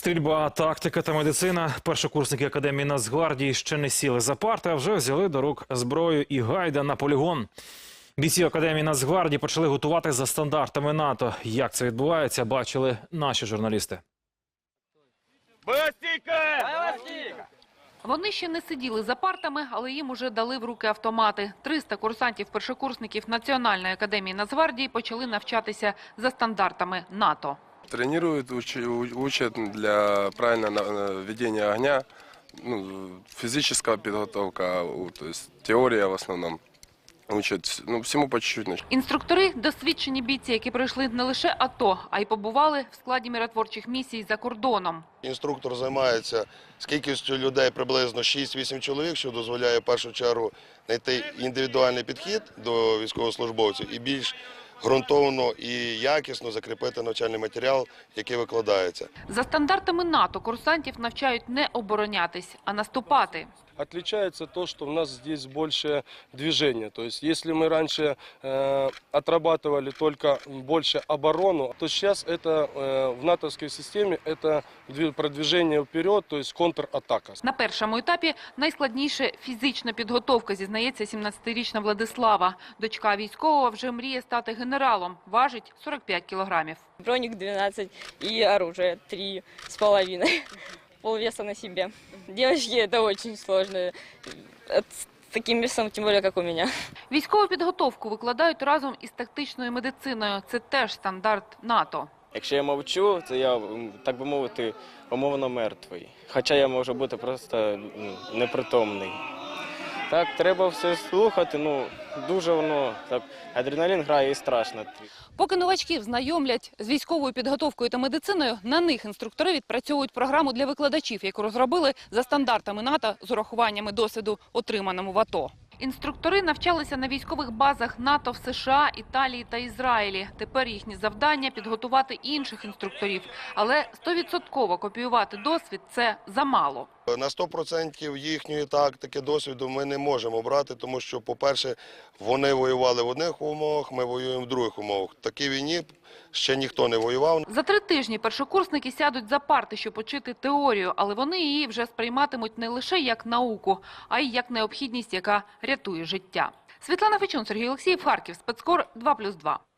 Стрільба, тактика та медицина. Першокурсники академії Нацгвардії ще не сіли за парти, а вже взяли до рук зброю і гайда на полігон. Бійці академії Нацгвардії почали готувати за стандартами НАТО. Як це відбувається, бачили наші журналісти. Вони ще не сиділи за партами, але їм уже дали в руки автомати. 300 курсантів-першокурсників Національної академії Нацгвардії почали навчатися за стандартами НАТО. Тренируют, учат для правильного на- ведения огня, ну, физическая подготовка, то есть теория в основном. Учат ну, всему по чуть-чуть. Інструктори – досвідчені бійці, які пройшли не лише АТО, а й побували в складі миротворчих місій за кордоном. Інструктор займається з кількістю людей приблизно 6-8 чоловік, що дозволяє в першу чергу знайти індивідуальний підхід до військовослужбовців і більш ґрунтовно і якісно закріпити навчальний матеріал, який викладається. За стандартами НАТО курсантів навчають не оборонятись, а наступати Отличается то, что у нас здесь больше движения. То есть, если мы раньше э, отрабатывали только больше оборону, то сейчас это э, в натовской системе это две- продвижение вперед, то есть контратака. На першому етапі найскладніше фізична підготовка, зізнається 17-річна Владислава. Дочка військового вже мріє стати генералом, важить 45 кілограмів. Броник 12 и оружие 3 с половиной. Полвеса на себе. Девочки, это очень сложно. С таким весом, тем более, как у меня. Військову підготовку викладають разом із тактичною медициною. Це теж стандарт НАТО. Якщо я мовчу, то я, так би мовити, умовно мертвий. Хоча я можу бути просто непритомний. Так, треба все слухати, ну дуже воно так, адреналін грає і страшно. Поки новачків знайомлять з військовою підготовкою та медициною, на них інструктори відпрацьовують програму для викладачів, яку розробили за стандартами НАТО з урахуваннями досвіду, отриманому в АТО. Інструктори навчалися на військових базах НАТО в США, Італії та Ізраїлі. Тепер їхнє завдання підготувати інших інструкторів. Але стовідсотково копіювати досвід це замало. На 100% їхньої тактики, досвіду ми не можемо брати, тому що, по-перше, вони воювали в одних умовах, ми воюємо в других умовах. В такій війні ще ніхто не воював. За три тижні першокурсники сядуть за парти, щоб учити теорію, але вони її вже сприйматимуть не лише як науку, а й як необхідність, яка рятує життя. Світлана Фечун, Сергій Олексіїв, Харків, спецкор 2+,2.